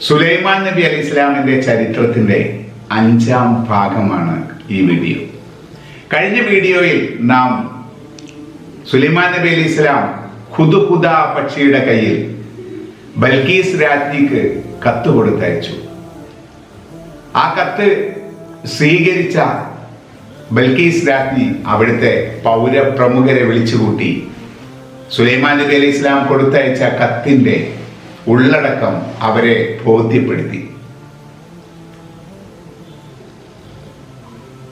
സുലൈമാൻ നബി അലി ഇസ്ലാമിന്റെ ചരിത്രത്തിന്റെ അഞ്ചാം ഭാഗമാണ് ഈ വീഡിയോ. കഴിഞ്ഞ വീഡിയോയിൽ നാം സുലൈമാൻ നബി അലി ഇസ്ലാം ഖുദുഖുദ പക്ഷിയുടെ കയ്യിൽ ബൽക്കീസ് രാജ്ഞിക്ക് കത്ത് കൊടുത്തയച്ചു. ആ കത്ത് സ്വീകരിച്ച ബൽക്കീസ് രാജ്ഞി അവിടുത്തെ പൗരപ്രമുഖരെ വിളിച്ചുകൂട്ടി സുലൈമാൻ നബി അലി ഇസ്ലാം കൊടുത്തയച്ച കത്തിന്റെ ഉള്ളടക്കം അവരെ ബോധ്യപ്പെടുത്തി.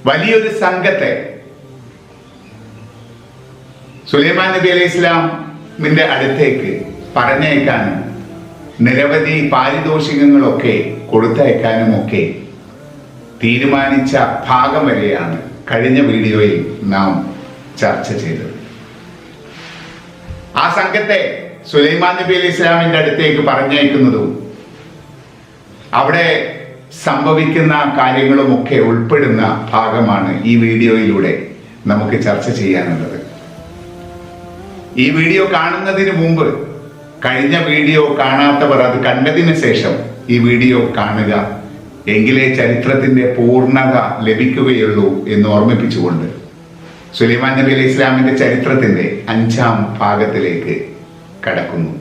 വലിയൊരു സംഘത്തെ സുലൈമാൻ നബി അലൈഹി ഇസ്ലാമിന്റെ അടുത്തേക്ക് പറഞ്ഞയക്കാനും നിരവധി പാരിതോഷികങ്ങളൊക്കെ കൊടുത്തയക്കാനും ഒക്കെ തീരുമാനിച്ച ഭാഗം വരെയാണ് കഴിഞ്ഞ വീഡിയോയിൽ നാം ചർച്ച ചെയ്തത്. ആ സംഘത്തെ സുലൈമാൻ നബി അലി ഇസ്ലാമിന്റെ അടുത്തേക്ക് പറഞ്ഞേക്കുന്നതും അവിടെ സംഭവിക്കുന്ന കാര്യങ്ങളുമൊക്കെ ഉൾപ്പെടുന്ന ഭാഗമാണ് ഈ വീഡിയോയിലൂടെ നമുക്ക് ചർച്ച ചെയ്യാനുള്ളത്. ഈ വീഡിയോ കാണുന്നതിന് മുമ്പ് കഴിഞ്ഞ വീഡിയോ കാണാത്തവർ അത് കണ്ടതിന് ശേഷം ഈ വീഡിയോ കാണുക. എങ്കിലേ ചരിത്രത്തിന്റെ പൂർണത ലഭിക്കുകയുള്ളൂ എന്ന് ഓർമ്മിപ്പിച്ചുകൊണ്ട് സുലൈമാൻ നബി അലൈഹി ഇസ്ലാമിന്റെ ചരിത്രത്തിന്റെ അഞ്ചാം ഭാഗത്തിലേക്ക് കടക്കുന്നു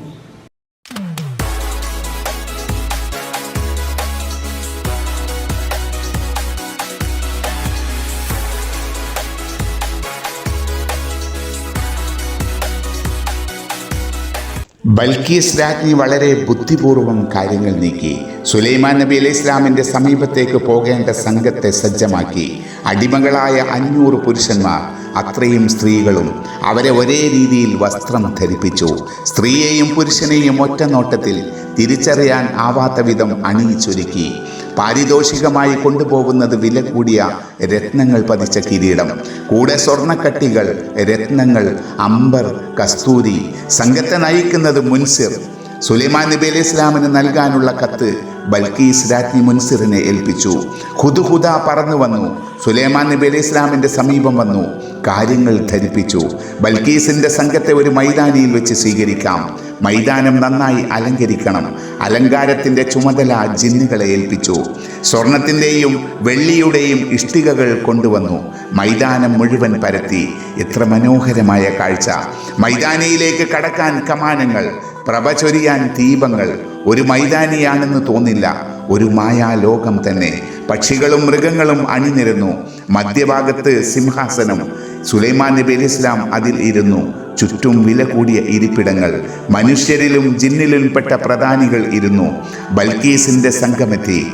ബൽക്കീസ് രാജ്ഞി വളരെ ബുദ്ധിപൂർവം കാര്യങ്ങൾ നീക്കി. സുലൈമാൻ നബി അലൈഹി ഇസ്ലാമിന്റെ സമീപത്തേക്ക് പോകേണ്ട സംഘത്തെ സജ്ജമാക്കി. അടിമകളായ അഞ്ഞൂറ് പുരുഷന്മാർ അത്രയും സ്ത്രീകളും അവരെ ഒരേ രീതിയിൽ വസ്ത്രം ധരിപ്പിച്ചു. സ്ത്രീയെയും പുരുഷനെയും ഒറ്റ നോട്ടത്തിൽ തിരിച്ചറിയാൻ ആവാത്ത വിധം അണിയിച്ചൊരുക്കി. പാരിതോഷികമായി കൊണ്ടുപോകുന്നത് വില കൂടിയ രത്നങ്ങൾ പതിച്ച കിരീടം. കൂടെ സ്വർണക്കട്ടികൾ രത്നങ്ങൾ അമ്പർ കസ്തൂരി. സംഘത്തെ നയിക്കുന്നത് മുൻസിർ. സുലൈമാൻ നബി അലൈഹി ഇസ്ലാമിന് നൽകാനുള്ള കത്ത് ബൽക്കീസ് രാജ്ഞി മുൻസിറിനെ ഏൽപ്പിച്ചു. ഹുദുഹുദ പറന്നു വന്നു. സുലൈമാൻ നബി അലൈഹി ഇസ്ലാമിന്റെ സമീപം വന്നു. കാര്യങ്ങൾ ധരിപ്പിച്ചു. ബൽക്കീസിന്റെ സംഘത്തെ ഒരു മൈതാനിയിൽ വെച്ച് സ്വീകരിക്കാം. മൈതാനം നന്നായി അലങ്കരിക്കണം. അലങ്കാരത്തിന്റെ ചുമതല ജിന്നുകളെ ഏൽപ്പിച്ചു. സ്വർണത്തിന്റെയും വെള്ളിയുടെയും ഇഷ്ടികകൾ കൊണ്ടുവന്നു. മൈതാനം മുഴുവൻ പരത്തി. എത്ര മനോഹരമായ കാഴ്ച. മൈതാനിയിലേക്ക് കടക്കാൻ കമാനങ്ങൾ പ്രഭ ചൊരിയാൻ ദീപങ്ങൾ. ഒരു മൈതാനിയാണെന്ന് തോന്നില്ല. ഒരു മായാലോകം തന്നെ. പക്ഷികളും മൃഗങ്ങളും അണിനിരന്നു. മധ്യഭാഗത്ത് സിംഹാസനം. സുലൈമാൻ നബി അലി ഇസ്ലാം അതിൽ ഇരുന്നു. ചുറ്റും വില കൂടിയ ഇരിപ്പിടങ്ങൾ. മനുഷ്യരിലും ജിന്നിലും പെട്ട പ്രധാനികൾ ഇരുന്നു. ബൽക്കീസിന്റെ സംഘമെത്തി.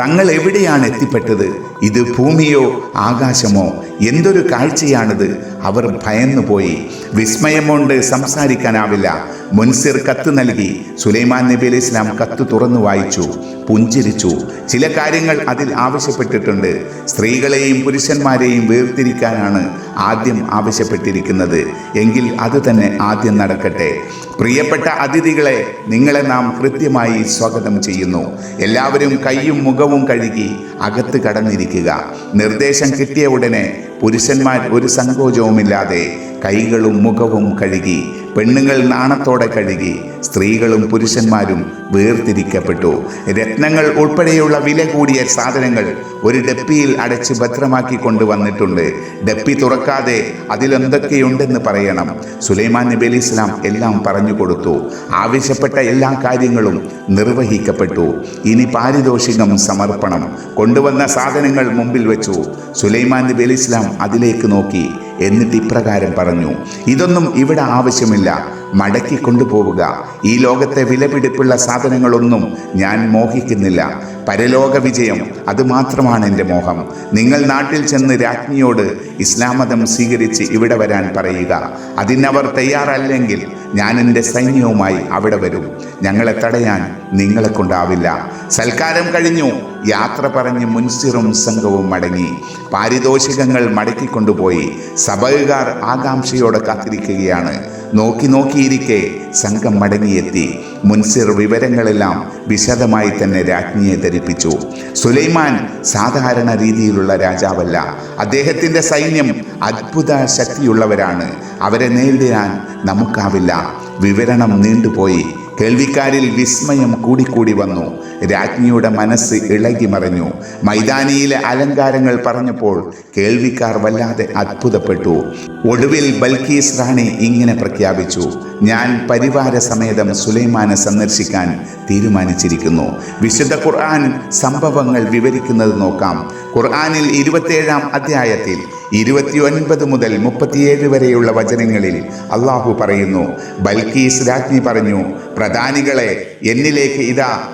തങ്ങൾ എവിടെയാണ് എത്തിപ്പെട്ടത്? ഇത് ഭൂമിയോ ആകാശമോ എന്തൊരു കാഴ്ചയാണിത്? അവർ ഭയന്നുപോയി. വിസ്മയം കൊണ്ട് സംസാരിക്കാനാവില്ല. മുൻസിർ കത്ത് നൽകി. സുലൈമാൻ നബി അലൈഹി ഇസ്ലാം കത്ത് തുറന്നു വായിച്ചു പുഞ്ചിരിച്ചു. ചില കാര്യങ്ങൾ അതിൽ ആവശ്യപ്പെട്ടിട്ടുണ്ട്. സ്ത്രീകളെയും പുരുഷന്മാരെയും വേർതിരിക്കാനാണ് ആദ്യം ആവശ്യപ്പെട്ടിരിക്കുന്നത്. എങ്കിൽ അത് തന്നെ ആദ്യം നടക്കട്ടെ. പ്രിയപ്പെട്ട അതിഥികളെ നിങ്ങളെ നാം കൃത്യമായി സ്വാഗതം ചെയ്യുന്നു. എല്ലാവരും കൈയും മുഖവും കഴുകി അകത്ത് കടന്നിരിക്കുക നിർദ്ദേശം കിട്ടിയ ഉടനെ പുരുഷന്മാർ ഒരു സങ്കോചവുമില്ലാതെ കൈകളും മുഖവും കഴുകി പെണ്ണുങ്ങൾ നാണത്തോടെ കഴുകി സ്ത്രീകളും പുരുഷന്മാരും വേർതിരിക്കപ്പെട്ടു. രത്നങ്ങൾ ഉൾപ്പെടെയുള്ള വില കൂടിയ സാധനങ്ങൾ ഒരു ഡപ്പിയിൽ അടച്ച് ഭദ്രമാക്കി കൊണ്ടുവന്നിട്ടുണ്ട്. ഡപ്പി തുറക്കാതെ അതിലെന്തൊക്കെയുണ്ടെന്ന് പറയണം. സുലൈമാൻ നബി അലി ഇസ്ലാം എല്ലാം പറഞ്ഞു കൊടുത്തു. ആവശ്യപ്പെട്ട എല്ലാ കാര്യങ്ങളും നിർവഹിക്കപ്പെട്ടു. ഇനി പാരിതോഷികം സമർപ്പണം. കൊണ്ടുവന്ന സാധനങ്ങൾ മുമ്പിൽ വെച്ചു. സുലൈമാൻ നബി അലി ഇസ്ലാം അതിലേക്ക് നോക്കി. എന്നിട്ട് ഇപ്രകാരം പറഞ്ഞു ഇതൊന്നും ഇവിടെ ആവശ്യമില്ല. മടക്കി കൊണ്ടുപോവുക. ഈ ലോകത്തെ വിലപിടിപ്പുള്ള സാധനങ്ങളൊന്നും ഞാൻ മോഹിക്കുന്നില്ല. പരലോക വിജയം അതുമാത്രമാണ് എന്റെ മോഹം. നിങ്ങൾ നാട്ടിൽ ചെന്ന് രാജ്ഞിയോട് ഇസ്ലാം മതം സ്വീകരിച്ച് ഇവിടെ വരാൻ പറയുക. അതിനവർ തയ്യാറല്ലെങ്കിൽ ഞാൻ എന്റെ സൈന്യവുമായി അവിടെ വരും. ഞങ്ങളെ തടയാൻ നിങ്ങളെ കൊണ്ടാവില്ല. സൽക്കാരം കഴിഞ്ഞു. യാത്ര പറഞ്ഞ് മുൻസിറും സംഘവും മടങ്ങി. പാരിതോഷികങ്ങൾ മടക്കിക്കൊണ്ടുപോയി സഭയുകാർ ആകാംക്ഷയോടെ കാത്തിരിക്കുകയാണ്. നോക്കി നോക്കിയിരിക്കെ സംഘം മടങ്ങിയെത്തി. മുൻസിർ വിവരങ്ങളെല്ലാം വിശദമായി തന്നെ രാജ്ഞിയെ ധരിപ്പിച്ചു. സുലൈമാൻ സാധാരണ രീതിയിലുള്ള രാജാവല്ല. അദ്ദേഹത്തിന്റെ സൈന്യം അത്ഭുത ശക്തിയുള്ളവരാണ് അവരെ നേരിടാൻ നമുക്കാവില്ല. വിവരണം നീണ്ടുപോയി. കേൾവിക്കാരിൽ വിസ്മയം കൂടിക്കൂടി വന്നു. രാജ്ഞിയുടെ മനസ്സ് ഇളകി മറിഞ്ഞു. മൈതാനിയിലെ അലങ്കാരങ്ങൾ പറഞ്ഞപ്പോൾ കേൾവിക്കാർ വല്ലാതെ അത്ഭുതപ്പെട്ടു. ഒടുവിൽ ബൽക്കീസ് റാണി ഇങ്ങനെ പ്രഖ്യാപിച്ചു ഞാൻ പരിവാര സമേതം സുലൈമാനെ സന്ദർശിക്കാൻ തീരുമാനിച്ചിരിക്കുന്നു. വിശുദ്ധ ഖുർആൻ സംഭവങ്ങൾ വിവരിക്കുന്നത് നോക്കാം. ഖുർആനിൽ ഇരുപത്തിയേഴാം അധ്യായത്തിൽ ഇരുപത്തിയൊൻപത് മുതൽ മുപ്പത്തിയേഴ് വരെയുള്ള വചനങ്ങളിൽ അള്ളാഹു പറയുന്നു ബൽക്കീസ് രാജ്ഞി പറഞ്ഞു പ്രധാനികളെ എന്നിലേക്ക് ഇതാ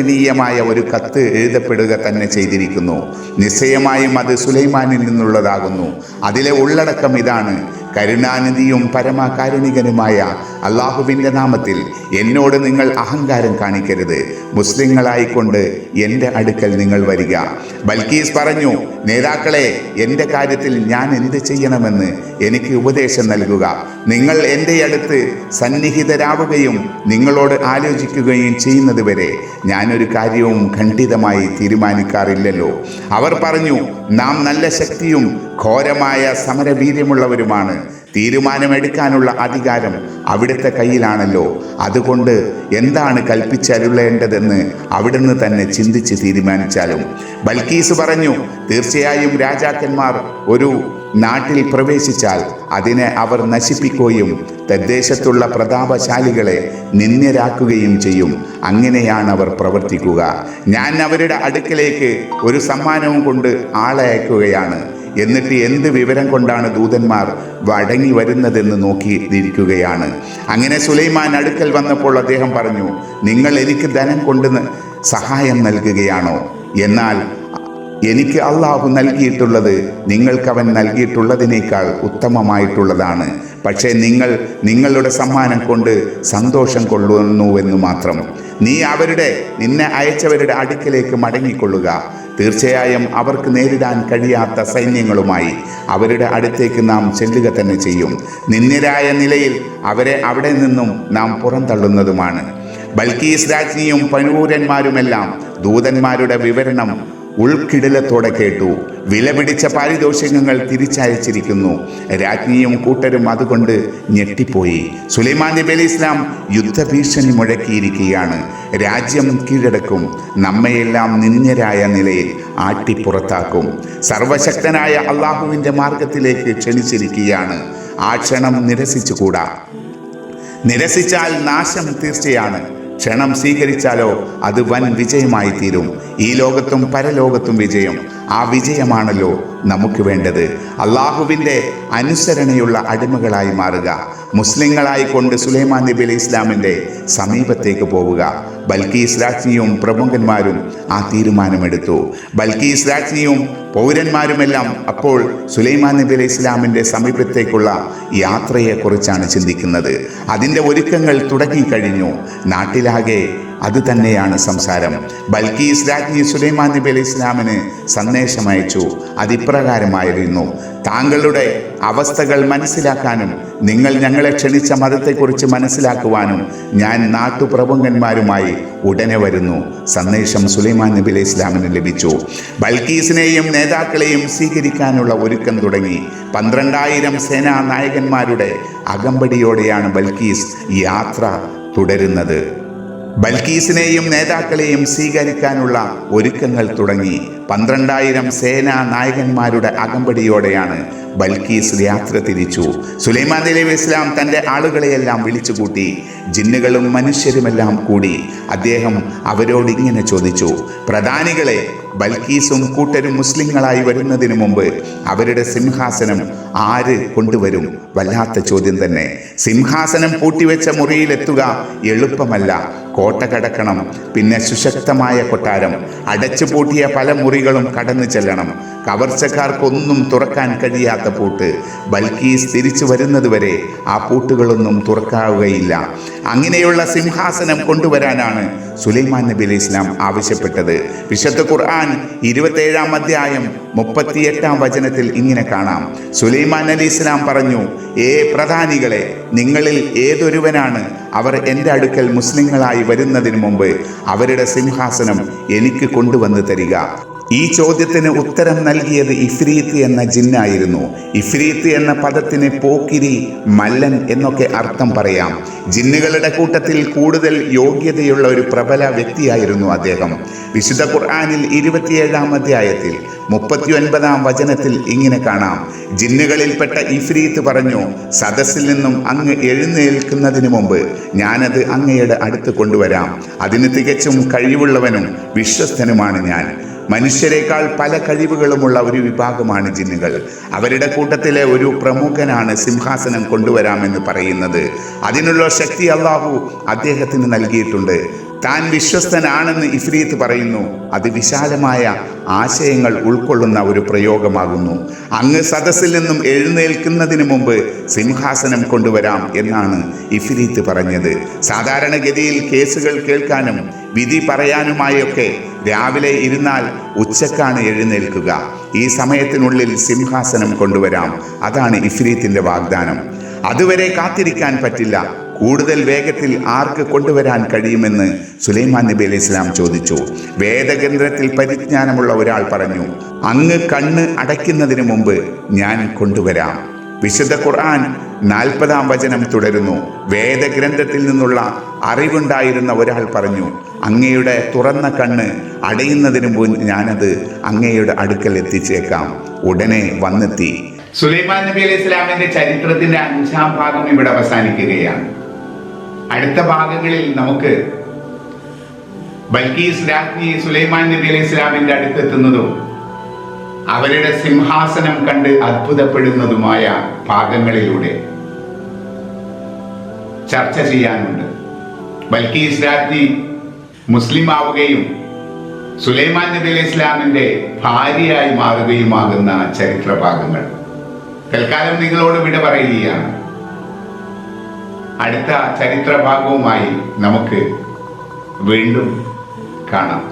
ആദരണീയമായ ഒരു കത്ത് എഴുതപ്പെടുക തന്നെ ചെയ്തിരിക്കുന്നു. നിശ്ചയമായും അത് സുലൈമാനിൽ നിന്നുള്ളതാകുന്നു. അതിലെ ഉള്ളടക്കം ഇതാണ്. കരുണാനിധിയും പരമകാരുണികനുമായ അള്ളാഹുവിന്റെ നാമത്തിൽ എന്നോട് നിങ്ങൾ അഹങ്കാരം കാണിക്കരുത്. മുസ്ലിങ്ങളായിക്കൊണ്ട് എന്റെ അടുക്കൽ നിങ്ങൾ വരിക. ബൽക്കീസ് പറഞ്ഞു നേതാക്കളെ എന്റെ കാര്യത്തിൽ ഞാൻ എന്ത് ചെയ്യണമെന്ന് എനിക്ക് ഉപദേശം നൽകുക. നിങ്ങൾ എന്റെ അടുത്ത് സന്നിഹിതരാവുകയും നിങ്ങളോട് ആലോചിക്കുകയും ചെയ്യുന്നത് വരെ ഞാനൊരു കാര്യവും ഖണ്ഡിതമായി തീരുമാനിക്കാറില്ലല്ലോ. അവർ പറഞ്ഞു നാം നല്ല ശക്തിയും ഘോരമായ സമരവീര്യമുള്ളവരുമാണ്. തീരുമാനമെടുക്കാനുള്ള അധികാരം അവിടുത്തെ കയ്യിലാണല്ലോ. അതുകൊണ്ട് എന്താണ് കൽപ്പിച്ചരുളേണ്ടതെന്ന് അവിടുന്ന് തന്നെ ചിന്തിച്ച് തീരുമാനിച്ചാലും. ബൽക്കീസ് പറഞ്ഞു തീർച്ചയായും രാജാക്കന്മാർ ഒരു നാട്ടിൽ പ്രവേശിച്ചാൽ അതിനെ അവർ നശിപ്പിക്കുകയും തദ്ദേശത്തുള്ള പ്രതാപശാലികളെ നിന്ദ്യരാക്കുകയും ചെയ്യും. അങ്ങനെയാണ് അവർ പ്രവർത്തിക്കുക. ഞാൻ അവരുടെ അടുക്കലേക്ക് ഒരു സമ്മാനവും കൊണ്ട് ആളയക്കുകയാണ്. എന്നിട്ട് എന്ത് വിവരം കൊണ്ടാണ് ദൂതന്മാർ വടങ്ങി വരുന്നതെന്ന് നോക്കിയിരിക്കുകയാണ്. അങ്ങനെ സുലൈമാൻ അടുക്കൽ വന്നപ്പോൾ അദ്ദേഹം പറഞ്ഞു നിങ്ങൾ എനിക്ക് ധനം കൊണ്ട് സഹായം നൽകുകയാണോ? എന്നാൽ എനിക്ക് അള്ളാഹു നൽകിയിട്ടുള്ളത് നിങ്ങൾക്കവൻ നൽകിയിട്ടുള്ളതിനേക്കാൾ ഉത്തമമായിട്ടുള്ളതാണ്. പക്ഷേ നിങ്ങൾ നിങ്ങളുടെ സമ്മാനം കൊണ്ട് സന്തോഷം കൊള്ളുന്നുവെന്ന് മാത്രം. നീ അവരുടെ നിന്നെ അയച്ചവരുടെ അടുക്കലേക്ക് മടങ്ങിക്കൊള്ളുക. തീർച്ചയായും അവർക്ക് നേരിടാൻ കഴിയാത്ത സൈന്യങ്ങളുമായി അവരുടെ അടുത്തേക്ക് നാം ചെല്ലുക തന്നെ ചെയ്യും. നിന്ദ്യരായ നിലയിൽ അവരെ അവിടെ നിന്നും നാം പുറന്തള്ളുന്നതുമാണ്. ബൽക്കീസ് രാജ്ഞിയും പനൂരന്മാരുമെല്ലാം ദൂതന്മാരുടെ വിവരണം ഉൾക്കിടിലത്തോടെ കേട്ടു. വിലപിടിച്ച പാരിതോഷികങ്ങൾ തിരിച്ചയച്ചിരിക്കുന്നു. രാജ്ഞിയും കൂട്ടരും അതുകൊണ്ട് ഞെട്ടിപ്പോയി. സുലൈമാൻ നബി അലി ഇസ്ലാം യുദ്ധഭീഷണി മുഴക്കിയിരിക്കുകയാണ്. രാജ്യം കീഴടക്കും. നമ്മയെല്ലാം നിന്ദ്യരായ നിലയിൽ ആട്ടിപ്പുറത്താക്കും. സർവശക്തനായ അള്ളാഹുവിന്റെ മാർഗത്തിലേക്ക് ക്ഷണിച്ചിരിക്കുകയാണ്. ആ ക്ഷണം നിരസിച്ചുകൂടാ? നിരസിച്ചാൽ നാശം തീർച്ചയാണ്. ക്ഷണം സ്വീകരിച്ചാലോ അത് വൻ വിജയമായി തീരും ഈ ലോകത്തും പരലോകത്തും വിജയം. ആ വിജയമാണല്ലോ നമുക്ക് വേണ്ടത്. അള്ളാഹുവിന്റെ അനുസരണയുള്ള അടിമകളായി മാറുക. മുസ്ലിങ്ങളായിക്കൊണ്ട് സുലൈമാൻ നബി അലൈഹി ഇസ്ലാമിന്റെ സമീപത്തേക്ക് പോവുക. ബൽക്കീസ് രാജ്ഞിയും പ്രമുഖന്മാരും ആ തീരുമാനമെടുത്തു. ബൽക്കീസ് രാജ്ഞിയും പൗരന്മാരുമെല്ലാം അപ്പോൾ സുലൈമാൻ നബി അലൈഹി ഇസ്ലാമിന്റെ സമീപത്തേക്കുള്ള യാത്രയെക്കുറിച്ചാണ് ചിന്തിക്കുന്നത്. അതിന്റെ ഒരുക്കങ്ങൾ തുടങ്ങിക്കഴിഞ്ഞു. നാട്ടിലാകെ അത് തന്നെയാണ് സംസാരം. ബൽക്കീസ് രാജ്ഞി സുലൈമാൻ നബി അലൈഹി ഇസ്ലാമിന് സന്ദേശം അയച്ചു. അതിപ്രകാരമായിരുന്നു. താങ്കളുടെ അവസ്ഥകൾ മനസ്സിലാക്കാനും നിങ്ങൾ ഞങ്ങളെ ക്ഷണിച്ച മതത്തെക്കുറിച്ച് മനസ്സിലാക്കുവാനും ഞാൻ നാട്ടുപ്രഭുങ്ങന്മാരുമായി ഉടനെ വരുന്നു. സന്ദേശം സുലൈമാൻ നബി അലൈഹി ഇസ്ലാമിന് ലഭിച്ചു. ബൽക്കീസിനെയും നേതാക്കളെയും സ്വീകരിക്കാനുള്ള ഒരുക്കം തുടങ്ങി. പന്ത്രണ്ടായിരം സേനാ നായകന്മാരുടെ അകമ്പടിയോടെയാണ് ബൽക്കീസ് യാത്ര തുടരുന്നത്. ബൽക്കീസിനെയും നേതാക്കളെയും സ്വീകരിക്കാനുള്ള ഒരുക്കങ്ങൾ തുടങ്ങി. പന്ത്രണ്ടായിരം സേനാ നായകന്മാരുടെ അകമ്പടിയോടെയാണ് ബൽക്കീസ് യാത്ര തിരിച്ചു. സുലൈമാൻ നലബി ഇസ്ലാം തന്റെ ആളുകളെയെല്ലാം വിളിച്ചുകൂട്ടി. ജിന്നുകളും മനുഷ്യരുമെല്ലാം കൂടി. അദ്ദേഹം അവരോട് ഇങ്ങനെ ചോദിച്ചു പ്രധാനികളെ ബൽക്കീസും കൂട്ടരും മുസ്ലിങ്ങളായി വരുന്നതിന് മുമ്പ് അവരുടെ സിംഹാസനം ആര് കൊണ്ടുവരും? വല്ലാത്ത ചോദ്യം തന്നെ. സിംഹാസനം പൂട്ടിവെച്ച മുറിയിലെത്തുക എളുപ്പമല്ല. കോട്ട കടക്കണം. പിന്നെ സുശക്തമായ കൊട്ടാരം. അടച്ചു പൂട്ടിയ പല മുറികളും കടന്നു ചെല്ലണം. കവർച്ചക്കാർക്കൊന്നും തുറക്കാൻ കഴിയാത്ത പൂട്ട്. ബൽക്കീസ് തിരിച്ചു വരുന്നതുവരെ ആ പൂട്ടുകളൊന്നും തുറക്കാവുകയില്ല. അങ്ങനെയുള്ള സിംഹാസനം കൊണ്ടുവരാനാണ് സുലൈമാൻ നബി അലൈഹി ഇസ്ലാം ആവശ്യപ്പെട്ടത്. വിശുദ്ധ ഖുർആൻ ഇരുപത്തേഴാം അധ്യായം മുപ്പത്തിയെട്ടാം വചനത്തിൽ ഇങ്ങനെ കാണാം. സുലൈമാൻ അലി ഇസ്ലാം പറഞ്ഞു ഏ പ്രധാനികളെ നിങ്ങളിൽ ഏതൊരുവനാണ് അവർ എന്റെ അടുക്കൽ മുസ്ലിങ്ങളായി വരുന്നതിന് മുമ്പ് അവരുടെ സിംഹാസനം എനിക്ക് കൊണ്ടുവന്ന് തരിക. ഈ ചോദ്യത്തിന് ഉത്തരം നൽകിയത് ഇഫ്രീത്ത് എന്ന ജിന്നായിരുന്നു. ഇഫ്രീത്ത് എന്ന പദത്തിന് പോക്കിരി മല്ലൻ എന്നൊക്കെ അർത്ഥം പറയാം. ജിന്നുകളുടെ കൂട്ടത്തിൽ കൂടുതൽ യോഗ്യതയുള്ള ഒരു പ്രബല വ്യക്തിയായിരുന്നു അദ്ദേഹം. വിശുദ്ധ ഖുർആാനിൽ ഇരുപത്തിയേഴാം അധ്യായത്തിൽ മുപ്പത്തി ഒൻപതാം വചനത്തിൽ ഇങ്ങനെ കാണാം. ജിന്നുകളിൽപ്പെട്ട ഇഫ്രീത്ത് പറഞ്ഞു സദസ്സിൽ നിന്നും അങ്ങ് എഴുന്നേൽക്കുന്നതിന് മുമ്പ് ഞാനത് അങ്ങയുടെ അടുത്ത് കൊണ്ടുവരാം. അതിന് തികച്ചും കഴിവുള്ളവനും വിശ്വസ്തനുമാണ് ഞാൻ. മനുഷ്യരെക്കാൾ പല കഴിവുകളുമുള്ള ഒരു വിഭാഗമാണ് ജിന്നുകൾ. അവരുടെ കൂട്ടത്തിലെ ഒരു പ്രമുഖനാണ് സിംഹാസനം കൊണ്ടുവരാമെന്ന് പറയുന്നത്. അതിനുള്ള ശക്തി അള്ളാഹു അദ്ദേഹത്തിന് നൽകിയിട്ടുണ്ട്. താൻ വിശ്വസ്തനാണെന്ന് ഇഫ്രീത്ത് പറയുന്നു. അത് വിശാലമായ ആശയങ്ങൾ ഉൾക്കൊള്ളുന്ന ഒരു പ്രയോഗമാകുന്നു. അങ്ങ് സദസ്സിൽ നിന്നും എഴുന്നേൽക്കുന്നതിന് മുമ്പ് സിംഹാസനം കൊണ്ടുവരാം എന്നാണ് ഇഫ്രീത്ത് പറഞ്ഞത്. സാധാരണഗതിയിൽ കേസുകൾ കേൾക്കാനും വിധി പറയാനുമായൊക്കെ രാവിലെ ഇരുന്നാൽ ഉച്ചക്കാണ് എഴുന്നേൽക്കുക. ഈ സമയത്തിനുള്ളിൽ സിംഹാസനം കൊണ്ടുവരാം. അതാണ് ഇഫ്രീത്തിന്റെ വാഗ്ദാനം. അതുവരെ കാത്തിരിക്കാൻ പറ്റില്ല. കൂടുതൽ വേഗത്തിൽ ആർക്ക് കൊണ്ടുവരാൻ കഴിയുമെന്ന് സുലൈമാൻ നബി അലൈഹി ഇസ്ലാം ചോദിച്ചു. വേദഗ്രന്ഥത്തിൽ പരിജ്ഞാനമുള്ള ഒരാൾ പറഞ്ഞു അങ്ങ് കണ്ണ് അടയ്ക്കുന്നതിന് മുമ്പ് ഞാൻ കൊണ്ടുവരാം. വിശുദ്ധ ഖുർആൻ നാൽപ്പതാം വചനം തുടരുന്നു. വേദഗ്രന്ഥത്തിൽ നിന്നുള്ള അറിവുണ്ടായിരുന്ന ഒരാൾ പറഞ്ഞു അങ്ങയുടെ തുറന്ന കണ്ണ് അടയുന്നതിന് മുൻ ഞാനത് അങ്ങയുടെ അടുക്കൽ എത്തിച്ചേക്കാം. ഉടനെ വന്നെത്തി. സുലൈമാൻ നബി അലൈഹി ഇസ്ലാമിന്റെ ചരിത്രത്തിന്റെ അഞ്ചാം ഭാഗം ഇവിടെ അവസാനിക്കുകയാണ്. അടുത്ത ഭാഗങ്ങളിൽ നമുക്ക് ബൽക്കീസ് രാജ്ഞി സുലൈമാൻ നബി അലൈഹി ഇസ്ലാമിന്റെ അടുത്തെത്തുന്നതും അവരുടെ സിംഹാസനം കണ്ട് അത്ഭുതപ്പെടുന്നതുമായ ഭാഗങ്ങളിലൂടെ ചർച്ച ചെയ്യാനുണ്ട്. ബൽക്കീസ് രാജ്ഞി മുസ്ലിം ആവുകയും സുലൈമാൻ നബി അലൈഹി ഇസ്ലാമിന്റെ ഭാര്യയായി മാറുകയുമാകുന്ന ചരിത്ര ഭാഗങ്ങൾ തൽക്കാലം നിങ്ങളോട് വിട പറയുകയാണ്. അടുത്ത ചരിത്ര ഭാഗവുമായി നമുക്ക് വീണ്ടും കാണാം.